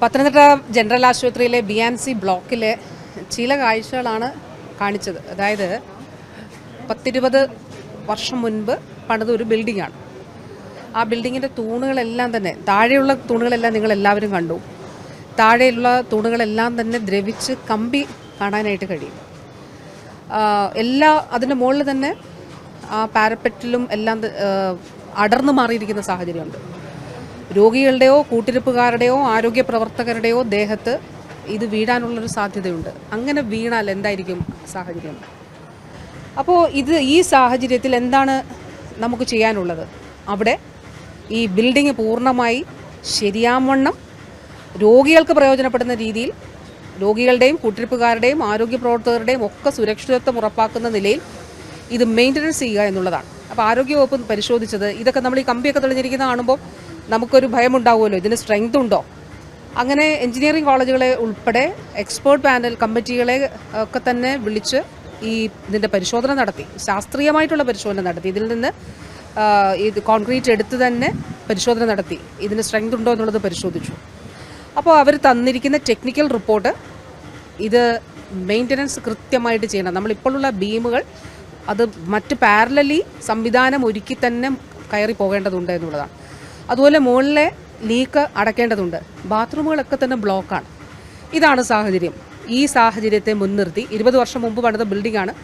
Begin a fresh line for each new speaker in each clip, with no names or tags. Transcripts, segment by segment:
Pathanamthitta general ആശുപത്രിയിലെ B and C ബ്ലോക്കിലെ ചില കാഴ്ചകളാണ് കാണിച്ചത്. അതായത് പത്തിരുപത് വർഷം മുൻപ് പണിത ഒരു ബിൽഡിംഗാണ് ആ ബിൽഡിങ്ങിന്റെ തൂണുകളെല്ലാം തന്നെ താഴെയുള്ള തൂണുകളെല്ലാം നിങ്ങൾ എല്ലാവരും കണ്ടു. താഴെയുള്ള തൂണുകളെല്ലാം തന്നെ ദ്രവിച്ച് കമ്പി കാണാനായിട്ട് കഴിയും. എല്ലാ അതിന്റെ മുകളിൽ തന്നെ ആ പാരപ്പറ്റിലും എല്ലാം അടർന്നു മാറിയിരിക്കുന്ന സാഹചര്യമുണ്ട്. രോഗികളുടെയോ കൂട്ടിരിപ്പുകാരുടെയോ ആരോഗ്യ പ്രവർത്തകരുടെയോ ദേഹത്ത് ഇത് വീഴാനുള്ളൊരു സാധ്യതയുണ്ട്. അങ്ങനെ വീണാൽ എന്തായിരിക്കും സാഹചര്യം? അപ്പോൾ ഇത് ഈ സാഹചര്യത്തിൽ എന്താണ് നമുക്ക് ചെയ്യാനുള്ളത്? അവിടെ ഈ ബിൽഡിംഗ് പൂർണമായി ശരിയാവണ്ണം രോഗികൾക്ക് പ്രയോജനപ്പെടുന്ന രീതിയിൽ രോഗികളുടെയും കൂട്ടിരിപ്പുകാരുടെയും ആരോഗ്യ പ്രവർത്തകരുടെയും ഒക്കെ സുരക്ഷിതത്വം ഉറപ്പാക്കുന്ന നിലയിൽ ഇത് മെയിന്റനൻസ് ചെയ്യുക എന്നുള്ളതാണ്. അപ്പോൾ ആരോഗ്യവകുപ്പ് പരിശോധിച്ചത് ഇതൊക്കെ നമ്മൾ ഈ കമ്പിയൊക്കെ തെളിഞ്ഞിരിക്കുന്ന കാണുമ്പോൾ നമുക്കൊരു ഭയമുണ്ടാവുമല്ലോ? ഇതിന് സ്ട്രെങ്ത് ഉണ്ടോ? അങ്ങനെ എഞ്ചിനീയറിംഗ് കോളേജുകളെ ഉൾപ്പെടെ എക്സ്പേർട്ട് പാനൽ കമ്മിറ്റികളെ ഒക്കെ തന്നെ വിളിച്ച് ഈ ഇതിന്റെ പരിശോധന നടത്തി. ശാസ്ത്രീയമായിട്ടുള്ള പരിശോധന നടത്തി. ഇതിൽ നിന്ന് ഇത് കോൺക്രീറ്റ് എടുത്ത് തന്നെ പരിശോധന നടത്തി. ഇതിന് സ്ട്രെങ്ത് ഉണ്ടോ എന്നുള്ളത് പരിശോധിച്ചു. അപ്പോൾ അവർ തന്നിരിക്കുന്ന ടെക്നിക്കൽ റിപ്പോർട്ട് ഇത് മെയിന്റനൻസ് കൃത്യമായിട്ട് ചെയ്യണം. നമ്മളിപ്പോഴുള്ള ബീമുകൾ അത് മറ്റ് പാരലലി സംവിധാനം ഒരുക്കി തന്നെ കയറി പോകേണ്ടതുണ്ട് എന്നുള്ളതാണ്. അതുപോലെ മുകളിലെ ലീക്ക് അടയ്ക്കേണ്ടതുണ്ട് ബാത്റൂമുകളൊക്കെ തന്നെ ബ്ലോക്കാണ്. ഇതാണ് സാഹചര്യം. ഈ സാഹചര്യത്തെ മുൻനിർത്തി ഇരുപത് വർഷം മുമ്പ് പണിത ആണ്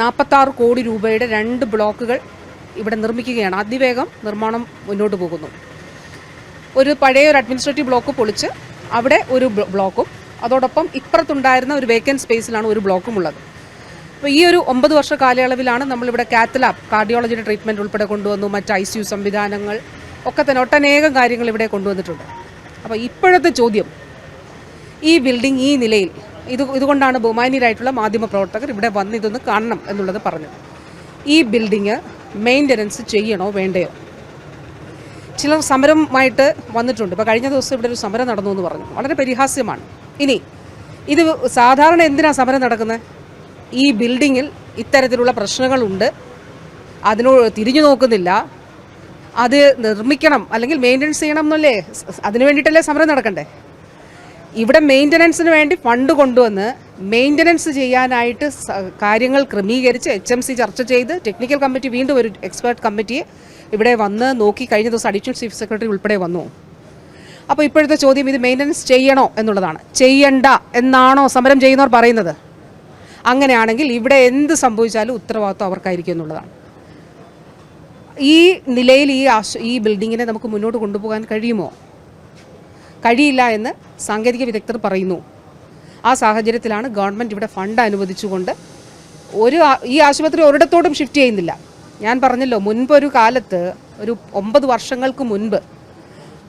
നാൽപ്പത്താറ് കോടി രൂപയുടെ രണ്ട് ബ്ലോക്കുകൾ ഇവിടെ നിർമ്മിക്കുകയാണ്. അതിവേഗം നിർമ്മാണം മുന്നോട്ട് പോകുന്നു. ഒരു പഴയ ഒരു അഡ്മിനിസ്ട്രേറ്റീവ് ബ്ലോക്ക് പൊളിച്ച് അവിടെ ഒരു ബ്ലോക്കും അതോടൊപ്പം ഇപ്പുറത്തുണ്ടായിരുന്ന ഒരു വേക്കന്റ് സ്പേസിലാണ് ഒരു ബ്ലോക്കും ഉള്ളത് അപ്പോൾ ഈ ഒരു ഒമ്പത് വർഷ കാലയളവിലാണ് നമ്മളിവിടെ കാത്തലാബ് കാർഡിയോളജിയുടെ ട്രീറ്റ്മെന്റ് ഉൾപ്പെടെ കൊണ്ടുവന്നു മറ്റ് ഐ സംവിധാനങ്ങൾ ഒക്കെ തന്നെ ഒട്ടനേകം കാര്യങ്ങൾ ഇവിടെ കൊണ്ടുവന്നിട്ടുണ്ട്. അപ്പോൾ ഇപ്പോഴത്തെ ചോദ്യം ഈ ബിൽഡിംഗ് ഈ നിലയിൽ ഇത് ഇതുകൊണ്ടാണ് ബഹുമാനീയരായിട്ടുള്ള മാധ്യമപ്രവർത്തകർ ഇവിടെ വന്ന് ഇതൊന്ന് കാണണം എന്നുള്ളത് പറഞ്ഞത്. ഈ ബിൽഡിങ് മെയിന്റനൻസ് ചെയ്യണോ വേണ്ടയോ? ചിലർ സമരമായിട്ട് വന്നിട്ടുണ്ട്. ഇപ്പോൾ കഴിഞ്ഞ ദിവസം ഇവിടെ ഒരു സമരം നടന്നു എന്ന് പറഞ്ഞു. വളരെ പരിഹാസ്യമാണ്. ഇനി ഇത് സാധാരണ എന്തിനാണ് സമരം നടക്കുന്നത്? ഈ ബിൽഡിങ്ങിൽ ഇത്തരത്തിലുള്ള പ്രശ്നങ്ങളുണ്ട്. അതിനോട് തിരിഞ്ഞു നോക്കുന്നില്ല. അത് നിർമ്മിക്കണം അല്ലെങ്കിൽ മെയിന്റനൻസ് ചെയ്യണം എന്നല്ലേ? അതിനു വേണ്ടിയിട്ടല്ലേ സമരം നടക്കണ്ടേ? ഇവിടെ മെയിന്റനൻസിന് വേണ്ടി ഫണ്ട് കൊണ്ടുവന്ന് മെയിന്റനൻസ് ചെയ്യാനായിട്ട് കാര്യങ്ങൾ ക്രമീകരിച്ച് എച്ച് എം സി ചർച്ച ചെയ്ത് ടെക്നിക്കൽ കമ്മിറ്റി വീണ്ടും ഒരു എക്സ്പേർട്ട് കമ്മിറ്റിയെ ഇവിടെ വന്ന് നോക്കി കഴിഞ്ഞ ദിവസം അഡീഷണൽ ചീഫ് സെക്രട്ടറി ഉൾപ്പെടെ വന്നു. അപ്പോൾ ഇപ്പോഴത്തെ ചോദ്യം ഇത് മെയിന്റനൻസ് ചെയ്യണോ എന്നുള്ളതാണ്. ചെയ്യണ്ട എന്നാണോ സമരം ചെയ്യുന്നവർ പറയുന്നത്? അങ്ങനെയാണെങ്കിൽ ഇവിടെ എന്ത് സംഭവിച്ചാലും ഉത്തരവാദിത്വം അവർക്കായിരിക്കും എന്നുള്ളതാണ്. ഈ നിലയിൽ ഈ ഈ ബിൽഡിങ്ങിനെ നമുക്ക് മുന്നോട്ട് കൊണ്ടുപോകാൻ കഴിയുമോ? കഴിയില്ല എന്ന് സാങ്കേതിക വിദഗ്ധർ പറയുന്നു. ആ സാഹചര്യത്തിലാണ് ഗവൺമെന്റ് ഇവിടെ ഫണ്ട് അനുവദിച്ചുകൊണ്ട് ഒരു ഈ ആശുപത്രി ഒരിടത്തോടും ഷിഫ്റ്റ് ചെയ്യുന്നില്ല. ഞാൻ പറഞ്ഞല്ലോ മുൻപൊരു കാലത്ത് ഒരു ഒമ്പത് വർഷങ്ങൾക്ക് മുൻപ്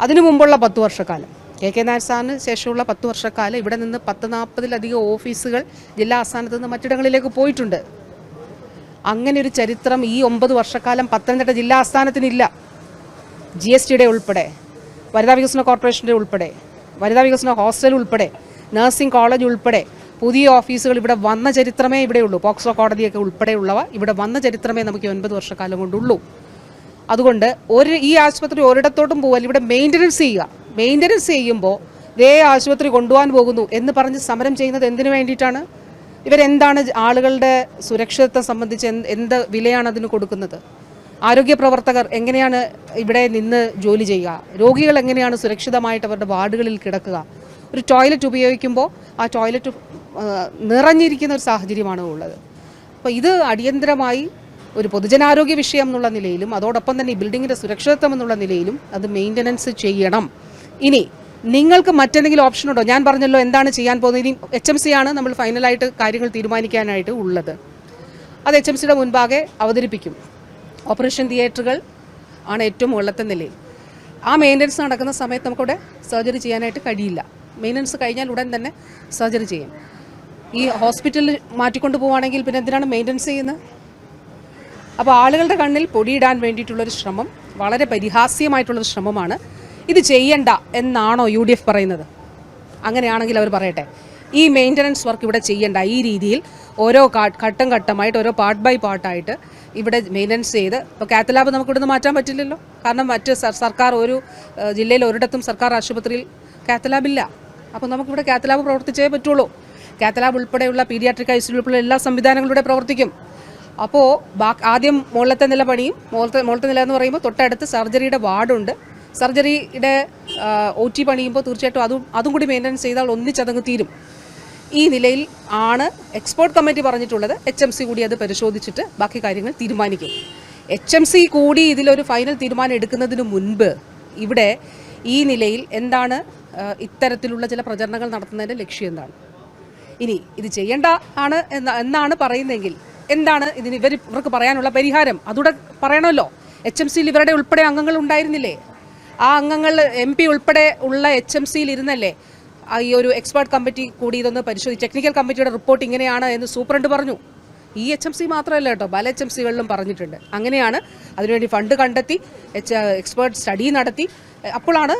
അതിനു മുമ്പുള്ള പത്ത് വർഷക്കാലം. കെ കെ നായർ സാറിന് ശേഷമുള്ള പത്ത് വർഷക്കാലം ഇവിടെ നിന്ന് പത്ത് നാൽപ്പതിലധികം ഓഫീസുകൾ ജില്ലാ ആസ്ഥാനത്ത് നിന്ന് മറ്റിടങ്ങളിലേക്ക് പോയിട്ടുണ്ട്. അങ്ങനെ ഒരു ചരിത്രം ഈ ഒമ്പത് വർഷക്കാലം പത്തനംതിട്ട ജില്ലാ ആസ്ഥാനത്തിനില്ല. ജി എസ് ടിയുടെ ഉൾപ്പെടെ വനിതാ വികസന കോർപ്പറേഷന്റെ ഉൾപ്പെടെ വനിതാ വികസന ഹോസ്റ്റൽ ഉൾപ്പെടെ നഴ്സിംഗ് കോളേജ് ഉൾപ്പെടെ പുതിയ ഓഫീസുകൾ ഇവിടെ വന്ന ചരിത്രമേ ഇവിടെ ഉള്ളൂ. പോക്സോ കോടതിയൊക്കെ ഉൾപ്പെടെയുള്ളവ ഇവിടെ വന്ന ചരിത്രമേ നമുക്ക് ഒൻപത് വർഷക്കാലം കൊണ്ടുള്ളൂ. അതുകൊണ്ട് ഒരു ഈ ആശുപത്രി ഒരിടത്തോട്ടും പോകാൻ ഇവിടെ മെയിന്റനൻസ് ചെയ്യുക. മെയിന്റനൻസ് ചെയ്യുമ്പോൾ ഇതേ ആശുപത്രി കൊണ്ടുപോകാൻ പോകുന്നു എന്ന് പറഞ്ഞ് സമരം ചെയ്യുന്നത് എന്തിനു വേണ്ടിയിട്ടാണ്? ഇവരെന്താണ് ആളുകളുടെ സുരക്ഷിതത്വം സംബന്ധിച്ച് എന്ത് വിലയാണ് അതിന് കൊടുക്കുന്നത്? ആരോഗ്യ പ്രവർത്തകർ എങ്ങനെയാണ് ഇവിടെ നിന്ന് ജോലി ചെയ്യുക? രോഗികൾ എങ്ങനെയാണ് സുരക്ഷിതമായിട്ട് അവരുടെ വാർഡുകളിൽ കിടക്കുക? ഒരു ടോയ്ലറ്റ് ഉപയോഗിക്കുമ്പോൾ ആ ടോയ്ലറ്റ് നിറഞ്ഞിരിക്കുന്ന ഒരു സാഹചര്യമാണ് ഉള്ളത്. അപ്പോൾ ഇത് അടിയന്തരമായി ഒരു പൊതുജനാരോഗ്യ വിഷയം എന്നുള്ള നിലയിലും അതോടൊപ്പം തന്നെ ഈ ബിൽഡിങ്ങിന്റെ സുരക്ഷിതത്വം എന്നുള്ള നിലയിലും അത് മെയിന്റനൻസ് ചെയ്യണം. ഇനി നിങ്ങൾക്ക് മറ്റെന്തെങ്കിലും ഓപ്ഷൻ ഉണ്ടോ? ഞാൻ പറഞ്ഞല്ലോ എന്താണ് ചെയ്യാൻ പോകുന്നത്. ഇനി എച്ച് എം സി ആണ് നമ്മൾ ഫൈനലായിട്ട് കാര്യങ്ങൾ തീരുമാനിക്കാനായിട്ട് ഉള്ളത്. അത് എച്ച് എം സിയുടെ മുൻപാകെ അവതരിപ്പിക്കും. ഓപ്പറേഷൻ തിയേറ്ററുകൾ ആണ് ഏറ്റവും ഉള്ളത്തെ നിലയിൽ. ആ മെയിന്റനൻസ് നടക്കുന്ന സമയത്ത് നമുക്കിവിടെ സർജറി ചെയ്യാനായിട്ട് കഴിയില്ല. മെയിന്റനൻസ് കഴിഞ്ഞാൽ ഉടൻ തന്നെ സർജറി ചെയ്യും. ഈ ഹോസ്പിറ്റലിൽ മാറ്റിക്കൊണ്ട് പോവുകയാണെങ്കിൽ പിന്നെ എന്തിനാണ് മെയിന്റനൻസ് ചെയ്യുന്നത്? അപ്പോൾ ആളുകളുടെ കണ്ണിൽ പൊടിയിടാൻ വേണ്ടിയിട്ടുള്ളൊരു ശ്രമം വളരെ പരിഹാസ്യമായിട്ടുള്ളൊരു ശ്രമമാണ് ഇത് ചെയ്യണ്ട എന്നാണോ യു ഡി എഫ് പറയുന്നത്? അങ്ങനെയാണെങ്കിൽ അവർ പറയട്ടെ. ഈ മെയിന്റനൻസ് വർക്ക് ഇവിടെ ചെയ്യണ്ട. ഈ രീതിയിൽ ഓരോ ഘട്ടം ഘട്ടമായിട്ട് ഓരോ പാർട്ട് ബൈ പാർട്ടായിട്ട് ഇവിടെ മെയിന്റനൻസ് ചെയ്ത് ഇപ്പോൾ കാത്തലാബ് നമുക്ക് ഇവിടുന്ന് മാറ്റാൻ പറ്റില്ലല്ലോ. കാരണം മറ്റ് സർക്കാർ ഒരു ജില്ലയിൽ ഒരിടത്തും സർക്കാർ ആശുപത്രിയിൽ കാത്തലാബില്ല അപ്പോൾ നമുക്കിവിടെ കാത്തലാബ് പ്രവർത്തിച്ചേ പറ്റുള്ളൂ. കാത്തലാബ് ഉൾപ്പെടെയുള്ള പീഡിയാട്രിക് ഐ ഉൾപ്പെടെ എല്ലാ സംവിധാനങ്ങളിലൂടെ പ്രവർത്തിക്കും. അപ്പോൾ ബാ ആദ്യം മുകളിലത്തെ നില പണിയും മുകളിലത്തെ മുകളിലത്തെ നില എന്ന് പറയുമ്പോൾ തൊട്ടടുത്ത് സർജറിയുടെ വാർഡുണ്ട് സർജറിയുടെ ഒ ടി പണിയുമ്പോൾ തീർച്ചയായിട്ടും അതും അതും കൂടി മെയിന്റനൻസ് ചെയ്താൽ ഒന്നിച്ചതങ്ങ് തീരും. ഈ നിലയിൽ ആണ് എക്സ്പോർട്ട് കമ്മിറ്റി പറഞ്ഞിട്ടുള്ളത്. എച്ച് എം സി കൂടി അത് പരിശോധിച്ചിട്ട് ബാക്കി കാര്യങ്ങൾ തീരുമാനിക്കും. എച്ച് എം സി കൂടി ഇതിലൊരു ഫൈനൽ തീരുമാനം എടുക്കുന്നതിന് മുൻപ് ഇവിടെ ഈ നിലയിൽ എന്താണ് ഇത്തരത്തിലുള്ള ചില പ്രചരണങ്ങൾ നടത്തുന്നതിന്റെ ലക്ഷ്യം എന്താണ്? ഇനി ഇത് ചെയ്യേണ്ട ആണ് എന്ന എന്നാണ് പറയുന്നതെങ്കിൽ എന്താണ് ഇതിന് ഇവർ ഇവർക്ക് പറയാനുള്ള പരിഹാരം? അതുകൂടെ പറയണമല്ലോ. എച്ച് എം സിയിൽ ഇവരുടെ ഉൾപ്പെടെ അംഗങ്ങൾ ഉണ്ടായിരുന്നില്ലേ? ആ അംഗങ്ങൾ എം പി ഉൾപ്പെടെ ഉള്ള എച്ച് എം സിയിൽ ഇരുന്നല്ലേ? ഈ ഒരു എക്സ്പേർട്ട് കമ്മിറ്റി കൂടി ഇതൊന്ന് പരിശോധിച്ച് ടെക്നിക്കൽ കമ്മിറ്റിയുടെ റിപ്പോർട്ട് ഇങ്ങനെയാണ് എന്ന് സൂപ്രണ്ട് പറഞ്ഞു. ഈ എച്ച് എം സി മാത്രമല്ല കേട്ടോ പല എച്ച് എം സികളിലും പറഞ്ഞിട്ടുണ്ട്. അങ്ങനെയാണ് അതിനുവേണ്ടി ഫണ്ട് കണ്ടെത്തി എച്ച് എക്സ്പേർട്ട് സ്റ്റഡി നടത്തി. അപ്പോഴാണ്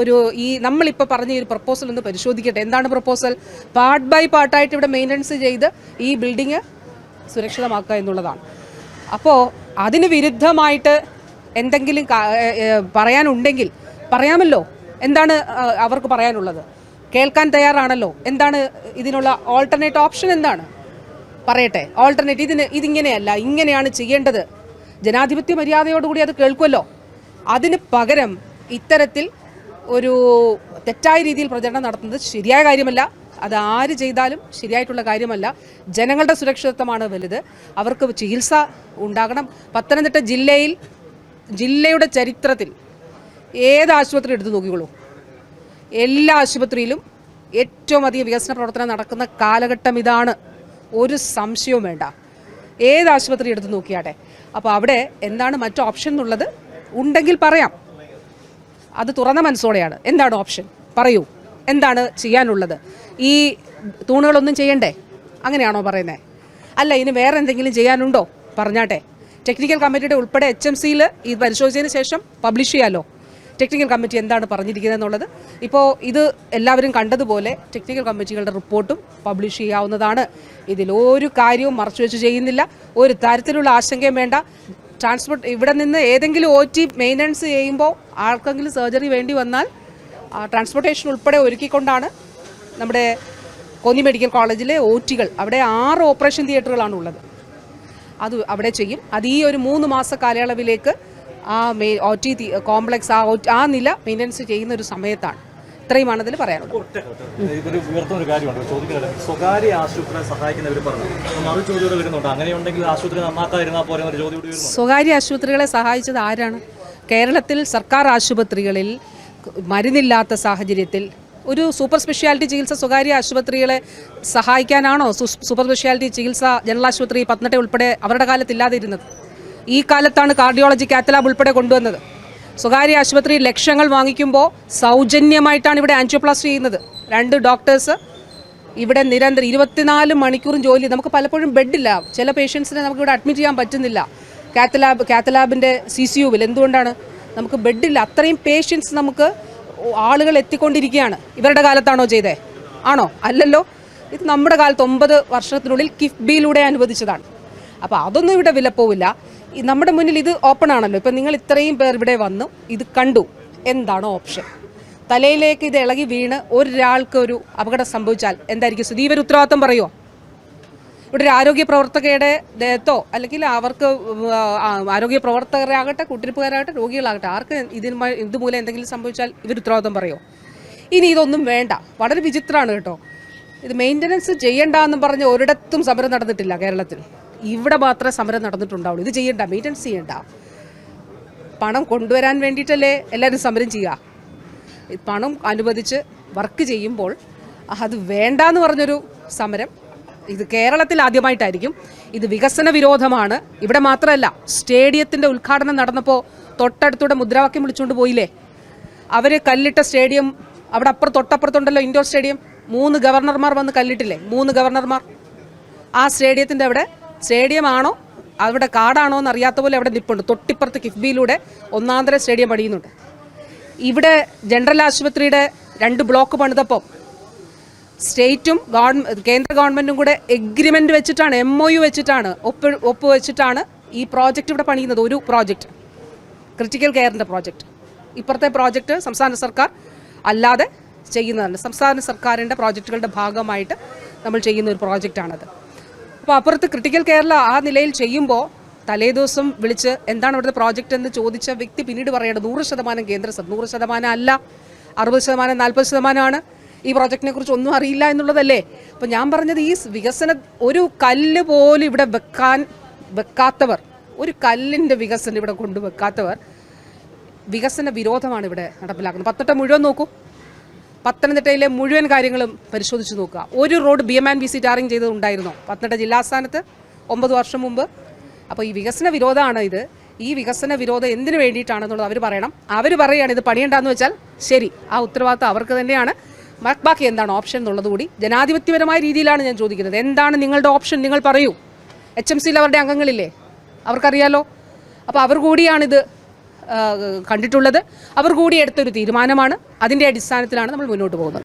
ഒരു ഈ നമ്മളിപ്പോൾ പറഞ്ഞ ഈ ഒരു പ്രപ്പോസൽ ഒന്ന് പരിശോധിക്കട്ടെ. എന്താണ് പ്രപ്പോസൽ പാർട്ട് ബൈ പാർട്ടായിട്ട് ഇവിടെ മെയിന്റനൻസ് ചെയ്ത് ഈ ബിൽഡിങ് സുരക്ഷിതമാക്കുക എന്നുള്ളതാണ്. അപ്പോൾ അതിന് വിരുദ്ധമായിട്ട് എന്തെങ്കിലും പറയാനുണ്ടെങ്കിൽ പറയാമല്ലോ. എന്താണ് അവർക്ക് പറയാനുള്ളത്? കേൾക്കാൻ തയ്യാറാണല്ലോ. എന്താണ് ഇതിനുള്ള ഓൾട്ടർനേറ്റ് ഓപ്ഷൻ എന്താണ്? പറയട്ടെ. ഓൾട്ടർനേറ്റ് ഇതിന് ഇതിങ്ങനെയല്ല ഇങ്ങനെയാണ് ചെയ്യേണ്ടത്. ജനാധിപത്യ മര്യാദയോടുകൂടി അത് കേൾക്കുമല്ലോ. അതിന് പകരം ഇത്തരത്തിൽ ഒരു തെറ്റായ രീതിയിൽ പ്രചരണം നടത്തുന്നത് ശരിയായ കാര്യമല്ല. അത് ആര് ചെയ്താലും ശരിയായിട്ടുള്ള കാര്യമല്ല. ജനങ്ങളുടെ സുരക്ഷിതത്വമാണ് വലുത്. അവർക്ക് ചികിത്സ ഉണ്ടാകണം. പത്തനംതിട്ട ജില്ലയിൽ ജില്ലയുടെ ചരിത്രത്തിൽ ഏത് ആശുപത്രി എടുത്തു നോക്കിക്കോളൂ. എല്ലാ ആശുപത്രിയിലും ഏറ്റവും അധികം വികസന പ്രവർത്തനം നടക്കുന്ന കാലഘട്ടം ഇതാണ്. ഒരു സംശയവും വേണ്ട. ഏത് ആശുപത്രി എടുത്ത് നോക്കിയാട്ടെ? അപ്പോൾ അവിടെ എന്താണ് മറ്റു ഓപ്ഷൻ എന്നുള്ളത് ഉണ്ടെങ്കിൽ പറയാം. അത് തുറന്ന മനസ്സോടെയാണ്. എന്താണ് ഓപ്ഷൻ പറയൂ. എന്താണ് ചെയ്യാനുള്ളത്? ഈ തൂണുകളൊന്നും ചെയ്യണ്ടേ? അങ്ങനെയാണോ പറയുന്നത് അല്ല ഇനി വേറെ എന്തെങ്കിലും ചെയ്യാനുണ്ടോ? പറഞ്ഞാട്ടെ. ടെക്നിക്കൽ കമ്മിറ്റിയുടെ ഉൾപ്പെടെ എച്ച് എം സിയിൽ ഇത് പരിശോധിച്ചതിന് ശേഷം പബ്ലിഷ് ചെയ്യാമല്ലോ ടെക്നിക്കൽ കമ്മിറ്റി എന്താണ് പറഞ്ഞിരിക്കുന്നത് എന്നുള്ളത്. ഇപ്പോൾ ഇത് എല്ലാവരും കണ്ടതുപോലെ ടെക്നിക്കൽ കമ്മിറ്റികളുടെ റിപ്പോർട്ടും പബ്ലിഷ് ചെയ്യാവുന്നതാണ്. ഇതിൽ ഒരു കാര്യവും മറച്ചുവെച്ച് ചെയ്യുന്നില്ല. ഒരു തരത്തിലുള്ള ആശങ്കയും വേണ്ട. ട്രാൻസ്പോർട്ട് ഇവിടെ നിന്ന് ഏതെങ്കിലും ഒ ടി മെയിന്റനൻസ് ചെയ്യുമ്പോൾ ആർക്കെങ്കിലും സർജറി വേണ്ടി വന്നാൽ ട്രാൻസ്പോർട്ടേഷൻ ഉൾപ്പെടെ ഒരുക്കിക്കൊണ്ടാണ് നമ്മുടെ കോന്നി മെഡിക്കൽ കോളേജിലെ ഒ ടികൾ അവിടെ ആറ് ഓപ്പറേഷൻ തിയേറ്ററുകളാണ് ഉള്ളത്. അത് അവിടെ ചെയ്യും. അത് ഈ ഒരു മൂന്ന് മാസ കാലയളവിലേക്ക് ആ മെയ് ഒ ടി കോംപ്ലക്സ് ആ ആ നില മെയിന്റനൻസ് ചെയ്യുന്ന ഒരു സമയത്താണ്. ഇത്രയുമാണ് അതിൽ പറയാനുള്ളത്.
ഇതൊരു ഉയർത്തുന്ന ഒരു കാര്യമുണ്ട് ചോദിക്കുന്നത് സ്വകാര്യ ആശുപത്രിയെ സഹായിക്കുന്നവർ പറഞ്ഞു അപ്പോൾ മറു ചോദ്യങ്ങൾ വരുന്നുണ്ട്. അങ്ങനെയുണ്ടെങ്കിൽ ആശുപത്രി നന്നാക്കാതിരുന്നാൽ പോലെ ഒരു ചോദ്യം കൂടി വരുന്നു
സ്വകാര്യ ആശുപത്രികളെ സഹായിച്ചത് ആരാണ്? കേരളത്തിൽ സർക്കാർ ആശുപത്രികളിൽ മരുന്നില്ലാത്ത സാഹചര്യത്തിൽ ഒരു സൂപ്പർ സ്പെഷ്യാലിറ്റി ചികിത്സ സ്വകാര്യ ആശുപത്രികളെ സഹായിക്കാനാണോ സൂപ്പർ സ്പെഷ്യാലിറ്റി ചികിത്സ ജനറൽ ആശുപത്രി പത്തനംതിട്ട ഉൾപ്പെടെ അവരുടെ കാലത്തില്ലാതിരുന്നത് ഈ കാലത്താണ് കാർഡിയോളജി കാത്തലാബ് ഉൾപ്പെടെ കൊണ്ടുവന്നത്. സ്വകാര്യ ആശുപത്രി ലക്ഷങ്ങൾ വാങ്ങിക്കുമ്പോൾ സൗജന്യമായിട്ടാണ് ഇവിടെ ആൻജിയോപ്ലാസ്റ്റ് ചെയ്യുന്നത്. രണ്ട് ഡോക്ടേഴ്സ് ഇവിടെ നിരന്തരം ഇരുപത്തിനാല് മണിക്കൂറും ജോലി നമുക്ക് പലപ്പോഴും ബെഡില്ല. ചില പേഷ്യൻസിനെ നമുക്ക് ഇവിടെ അഡ്മിറ്റ് ചെയ്യാൻ പറ്റുന്നില്ല. കാത്തലാബ് കാത്തലാബിന്റെ സി സി യുവിൽ എന്തുകൊണ്ടാണ്? നമുക്ക് ബെഡില്ല. അത്രയും പേഷ്യൻസ് നമുക്ക് ആളുകൾ എത്തിക്കൊണ്ടിരിക്കുകയാണ്. ഇവരുടെ കാലത്താണോ ചെയ്തേ? ആണോ? അല്ലല്ലോ. ഇത് നമ്മുടെ കാലത്ത് ഒമ്പത് വർഷത്തിനുള്ളിൽ കിഫ്ബിയിലൂടെ അനുവദിച്ചതാണ്. അപ്പോൾ അതൊന്നും ഇവിടെ വിലപ്പോവില്ല. പോവില്ല നമ്മുടെ മുന്നിൽ ഇത് ഓപ്പൺ ആണല്ലോ. ഇപ്പം നിങ്ങൾ ഇത്രയും പേർ ഇവിടെ വന്നു ഇത് കണ്ടു. എന്താണ് ഓപ്ഷൻ തലയിലേക്ക് ഇത് ഇളകി വീണ് ഒരാൾക്ക് ഒരു അപകടം സംഭവിച്ചാൽ എന്തായിരിക്കും? സ്ഥിതി ഇവർ ഉത്തരവാദിത്തം പറയുമോ ഇവിടെ ഒരു ആരോഗ്യ പ്രവർത്തകയുടെ ദേഹത്തോ അല്ലെങ്കിൽ അവർക്ക് ആരോഗ്യ പ്രവർത്തകരാകട്ടെ കൂട്ടിരിപ്പുകാരാകട്ടെ രോഗികളാകട്ടെ ആർക്ക് ഇതിന് ഇതുമൂലം എന്തെങ്കിലും സംഭവിച്ചാൽ ഇവർ ഉത്തരവാദിത്വം പറയുമോ ഇനി ഇതൊന്നും വേണ്ട. വളരെ വിചിത്രമാണ് കേട്ടോ. ഇത് മെയിന്റനൻസ് ചെയ്യണ്ട എന്ന് പറഞ്ഞ് ഒരിടത്തും സമരം നടന്നിട്ടില്ല കേരളത്തിൽ. ഇവിടെ മാത്രമേ സമരം നടന്നിട്ടുണ്ടാവുള്ളൂ. ഇത് ചെയ്യണ്ട മെയിന്റനൻസ് ചെയ്യണ്ട. പണം കൊണ്ടുവരാൻ വേണ്ടിയിട്ടല്ലേ എല്ലാവരും സമരം ചെയ്യുക. പണം അനുവദിച്ച് വർക്ക് ചെയ്യുമ്പോൾ അത് വേണ്ടാന്ന് പറഞ്ഞൊരു സമരം ഇത് കേരളത്തിൽ ആദ്യമായിട്ടായിരിക്കും ഇത് വികസന വിരോധമാണ്. ഇവിടെ മാത്രമല്ല സ്റ്റേഡിയത്തിന്റെ ഉദ്ഘാടനം നടന്നപ്പോൾ തൊട്ടടുത്തൂടെ മുദ്രാവാക്യം വിളിച്ചുകൊണ്ട് പോയില്ലേ? അവർ കല്ലിട്ട സ്റ്റേഡിയം അവിടെ അപ്പുറം തൊട്ടപ്പുറത്തുണ്ടല്ലോ ഇൻഡോർ സ്റ്റേഡിയം. മൂന്ന് ഗവർണർമാർ വന്ന് കല്ലിട്ടില്ലേ? മൂന്ന് ഗവർണർമാർ. ആ സ്റ്റേഡിയത്തിന്റെ അവിടെ സ്റ്റേഡിയമാണോ? അവിടെ കാടാണോ എന്ന് അറിയാത്ത പോലെ അവിടെ നിൽപ്പുണ്ട് തൊട്ടിപ്പുറത്ത് കിഫ്ബിയിലൂടെ ഒന്നാന്തര സ്റ്റേഡിയം പണിയുന്നുണ്ട്. ഇവിടെ ജനറൽ ആശുപത്രിയുടെ രണ്ട് ബ്ലോക്ക് പണിതപ്പം സ്റ്റേറ്റും കേന്ദ്ര ഗവൺമെന്റും കൂടെ എഗ്രിമെന്റ് വെച്ചിട്ടാണ് എം ഒ യു വെച്ചിട്ടാണ് ഒപ്പ് ഒപ്പ് വെച്ചിട്ടാണ് ഈ പ്രോജക്റ്റ് ഇവിടെ പണിയുന്നത്. ഒരു പ്രോജക്റ്റ് ക്രിട്ടിക്കൽ കെയറിന്റെ പ്രോജക്റ്റ് ഇപ്പുറത്തെ പ്രോജക്റ്റ് സംസ്ഥാന സർക്കാർ അല്ലാതെ ചെയ്യുന്നതല്ല. സംസ്ഥാന സർക്കാരിന്റെ പ്രോജക്റ്റുകളുടെ ഭാഗമായിട്ട് നമ്മൾ ചെയ്യുന്ന ഒരു പ്രോജക്റ്റാണത് അപ്പോൾ അപ്പുറത്ത് ക്രിട്ടിക്കൽ കെയറിൽ ആ നിലയിൽ ചെയ്യുമ്പോൾ തലേദിവസം വിളിച്ച് എന്താണ് ഇവിടുത്തെ പ്രോജക്റ്റ് എന്ന് ചോദിച്ച വ്യക്തി പിന്നീട് പറയേണ്ടത് നൂറ് ശതമാനം കേന്ദ്ര നൂറ് ശതമാനം അല്ല അറുപത് ശതമാനം നാൽപ്പത് ശതമാനമാണ് ഈ പ്രോജക്റ്റിനെ കുറിച്ച് ഒന്നും അറിയില്ല എന്നുള്ളതല്ലേ? അപ്പോൾ ഞാൻ പറഞ്ഞത് ഈ വികസന ഒരു കല്ല് പോലും ഇവിടെ വെക്കാൻ വെക്കാത്തവർ ഒരു കല്ലിന്റെ വികസനം ഇവിടെ കൊണ്ടുവെക്കാത്തവർ വികസന വിരോധമാണ് ഇവിടെ നടപ്പിലാക്കുന്നത്. പത്തട്ടം മുഴുവൻ നോക്കൂ. പത്തനംതിട്ടയിലെ മുഴുവൻ കാര്യങ്ങളും പരിശോധിച്ച് നോക്കുക. ഒരു road B M and B C tarring ചെയ്തത് ഉണ്ടായിരുന്നോ. പത്തനംതിട്ട ജില്ലാസ്ഥാനത്ത് ഒമ്പത് വർഷം മുമ്പ്. അപ്പോൾ ഈ വികസന വിരോധമാണ് ഇത്. ഈ വികസന വിരോധം എന്തിനു വേണ്ടിയിട്ടാണെന്നുള്ളത് അവർ പറയണം. അവർ പറയുകയാണ് ഇത് പണിയണ്ടെന്ന് വെച്ചാൽ ശരി. ആ ഉത്തരവാദിത്തം അവർക്ക് തന്നെയാണ്. ബാക്കി എന്താണ് ഓപ്ഷൻ എന്നുള്ളത് കൂടി ജനാധിപത്യപരമായ രീതിയിലാണ് ഞാൻ ചോദിക്കുന്നത്. എന്താണ് നിങ്ങളുടെ ഓപ്ഷൻ? നിങ്ങൾ പറയൂ. എച്ച് എം സിയിൽ അവരുടെ അംഗങ്ങളില്ലേ? അവർക്കറിയാലോ. അപ്പോൾ അവർ കൂടിയാണിത് കണ്ടിട്ടുള്ളത്. അവർ കൂടി എടുത്തൊരു തീരുമാനമാണ്. അതിന്റെ അടിസ്ഥാനത്തിലാണ് നമ്മൾ മുന്നോട്ട് പോകുന്നത്.